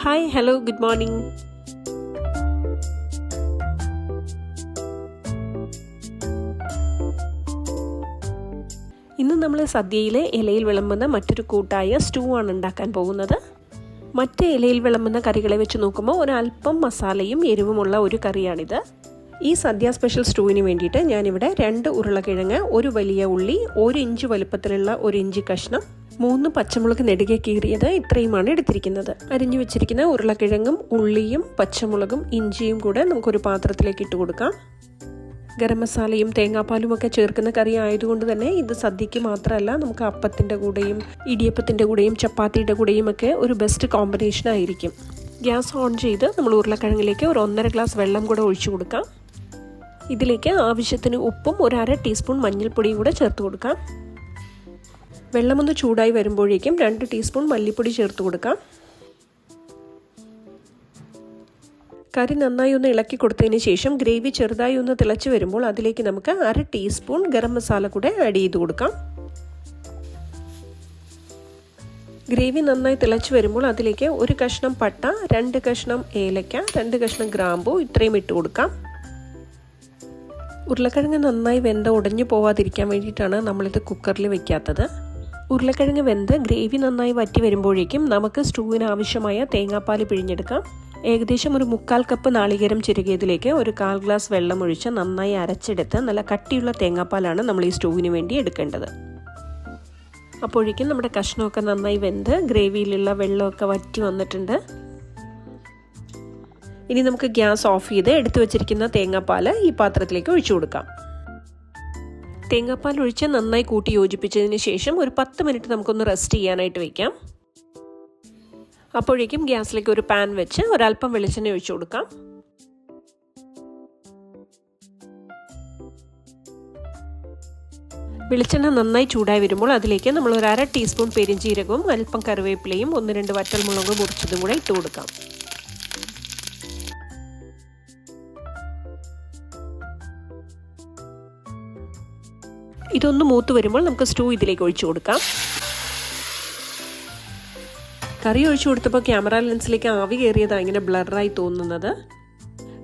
Hi hello good morning ഇന്ന് നമ്മൾ സദ്യയിലെ ഇലയിൽ വിളമ്പുന്ന മറ്റൊരു കൂട്ടായ സ്റ്റൂ ആണ് ഉണ്ടാക്കാൻ പോകുന്നത്. മറ്റ് ഇലയിൽ വിളമ്പുന്ന കറികളെ വെച്ച് നോക്കുമ്പോൾ ഒരല്പം മസാലയും എരിവുമുള്ള ഒരു കറിയാണിത്. ഈ സദ്യ സ്പെഷ്യൽ സ്റ്റൂവിന് വേണ്ടിയിട്ട് ഞാനിവിടെ രണ്ട് ഉരുളക്കിഴങ്ങ് ഒരു വലിയ ഉള്ളി ഒരു ഇഞ്ച് വലുപ്പത്തിലുള്ള ഒരു ഇഞ്ചി കഷ്ണം മൂന്ന് പച്ചമുളക് നെടുകെ കീറിയത് ഇത്രയുമാണ് എടുത്തിരിക്കുന്നത്. അരിഞ്ഞു വെച്ചിരിക്കുന്ന ഉരുളക്കിഴങ്ങും ഉള്ളിയും പച്ചമുളകും ഇഞ്ചിയും കൂടെ നമുക്കൊരു പാത്രത്തിലേക്ക് ഇട്ട് കൊടുക്കാം. ഗരം മസാലയും തേങ്ങാപ്പാലും ഒക്കെ ചേർക്കുന്ന കറി ആയതുകൊണ്ട് തന്നെ ഇത് സദ്യക്ക് മാത്രമല്ല നമുക്ക് അപ്പത്തിന്റെ കൂടെയും ഇടിയപ്പത്തിന്റെ കൂടെയും ചപ്പാത്തിയുടെ കൂടെയും ഒക്കെ ഒരു ബെസ്റ്റ് കോമ്പിനേഷൻ ആയിരിക്കും. ഗ്യാസ് ഓൺ ചെയ്ത് നമ്മൾ ഉരുളക്കിഴങ്ങിലേക്ക് ഒരു ഒന്നര ഗ്ലാസ് വെള്ളം കൂടെ ഒഴിച്ചു കൊടുക്കാം. ഇതിലേക്ക് ആവശ്യത്തിന് ഉപ്പും ഒരു അര ടീസ്പൂൺ മഞ്ഞൾപ്പൊടിയും കൂടെ ചേർത്ത് കൊടുക്കാം. വെള്ളമൊന്ന് ചൂടായി വരുമ്പോഴേക്കും രണ്ട് ടീസ്പൂൺ മല്ലിപ്പൊടി ചേർത്ത് കൊടുക്കാം. കറി നന്നായി ഒന്ന് ഇളക്കി കൊടുത്തതിന് ശേഷം ഗ്രേവി ചെറുതായി ഒന്ന് തിളച്ച് വരുമ്പോൾ അതിലേക്ക് നമുക്ക് അര ടീസ്പൂൺ ഗരം മസാല കൂടെ ആഡ് ചെയ്ത് കൊടുക്കാം. ഗ്രേവി നന്നായി തിളച്ച് വരുമ്പോൾ അതിലേക്ക് ഒരു കഷ്ണം പട്ട രണ്ട് കഷ്ണം ഏലക്ക രണ്ട് കഷ്ണം ഗ്രാമ്പു ഇത്രയും ഇട്ട് കൊടുക്കാം. ഉരുളക്കിഴങ്ങ് നന്നായി വെന്ത ഉടഞ്ഞു പോവാതിരിക്കാൻ വേണ്ടിയിട്ടാണ് നമ്മളിത് കുക്കറിൽ വെക്കാത്തത്. ഉരുളക്കിഴങ്ങ് വെന്ത് ഗ്രേവി നന്നായി വറ്റി വരുമ്പോഴേക്കും നമുക്ക് സ്റ്റൂവിന് ആവശ്യമായ തേങ്ങാപ്പാൽ പിഴിഞ്ഞെടുക്കാം. ഏകദേശം ഒരു മുക്കാൽ കപ്പ് നാളികേരം ചിരുകിയതിലേക്ക് ഒരു കാൽ ഗ്ലാസ് വെള്ളം ഒഴിച്ച് നന്നായി അരച്ചെടുത്ത് നല്ല കട്ടിയുള്ള തേങ്ങാപ്പാലാണ് നമ്മൾ ഈ സ്റ്റൂവിന് വേണ്ടി എടുക്കേണ്ടത്. അപ്പോഴേക്കും നമ്മുടെ കഷ്ണമൊക്കെ നന്നായി വെന്ത് ഗ്രേവിയിലുള്ള വെള്ളമൊക്കെ വറ്റി വന്നിട്ടുണ്ട്. ഇനി നമുക്ക് ഗ്യാസ് ഓഫ് ചെയ്ത് എടുത്തു വെച്ചിരിക്കുന്ന തേങ്ങാപ്പാൽ ഈ പാത്രത്തിലേക്ക് ഒഴിച്ചു കൊടുക്കാം. തേങ്ങാപ്പാൽ ഒഴിച്ച് നന്നായി കൂട്ടി യോജിപ്പിച്ചതിന് ശേഷം ഒരു പത്ത് മിനിറ്റ് നമുക്കൊന്ന് റെസ്റ്റ് ചെയ്യാനായിട്ട് വെക്കാം. അപ്പോഴേക്കും ഗ്യാസിലേക്ക് ഒരു പാൻ വെച്ച് ഒരല്പം വെളിച്ചെണ്ണ ഒഴിച്ചു കൊടുക്കാം. വെളിച്ചെണ്ണ നന്നായി ചൂടായി വരുമ്പോൾ അതിലേക്ക് നമ്മൾ ഒരു അര ടീസ്പൂൺ പെരിഞ്ചീരകവും അല്പം കറിവേപ്പിലയും ഒന്ന് രണ്ട് വറ്റൽമുളകും മുറിച്ചതും കൂടെ ഇട്ട് കൊടുക്കാം. ഇതൊന്ന് മൂത്ത് വരുമ്പോൾ നമുക്ക് സ്റ്റൂ ഇതിലേക്ക് ഒഴിച്ചു കൊടുക്കാം. കറി ഒഴിച്ചു കൊടുത്തപ്പോൾ ക്യാമറ ലെൻസിലേക്ക് ആവി കയറിയതാണ് ഇങ്ങനെ ബ്ലറായി തോന്നുന്നത്.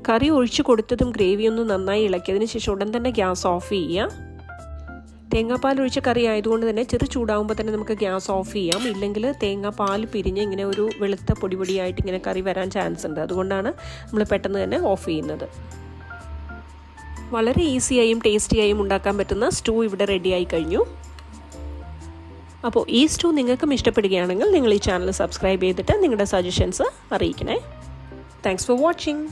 കറി ഒഴിച്ചു കൊടുത്തതും ഗ്രേവി ഒന്ന് നന്നായി ഇളക്കിയതിന് ശേഷം ഉടൻ തന്നെ ഗ്യാസ് ഓഫ് ചെയ്യുക തേങ്ങാപ്പാൽ ഒഴിച്ച കറി ആയതുകൊണ്ട് തന്നെ ചെറു ചൂടാകുമ്പോൾ തന്നെ നമുക്ക് ഗ്യാസ് ഓഫ് ചെയ്യാം. ഇല്ലെങ്കിൽ തേങ്ങാപ്പാൽ പിരിഞ്ഞ് ഇങ്ങനെ ഒരു വെളുത്ത പൊടിപൊടിയായിട്ട് ഇങ്ങനെ കറി വരാൻ ചാൻസ് ഉണ്ട്. അതുകൊണ്ടാണ് നമ്മൾ പെട്ടെന്ന് തന്നെ ഓഫ് ചെയ്യുന്നത്. വളരെ ഈസിയായും ടേസ്റ്റിയായും ഉണ്ടാക്കാൻ പറ്റുന്ന സ്റ്റൂ ഇവിടെ റെഡിയായി കഴിഞ്ഞു. അപ്പോൾ ഈ സ്റ്റൂ നിങ്ങൾക്കും ഇഷ്ടപ്പെടുകയാണെങ്കിൽ നിങ്ങൾ ഈ ചാനൽ സബ്സ്ക്രൈബ് ചെയ്തിട്ട് നിങ്ങളുടെ സജഷൻസ് അറിയിക്കണേ. Thanks for watching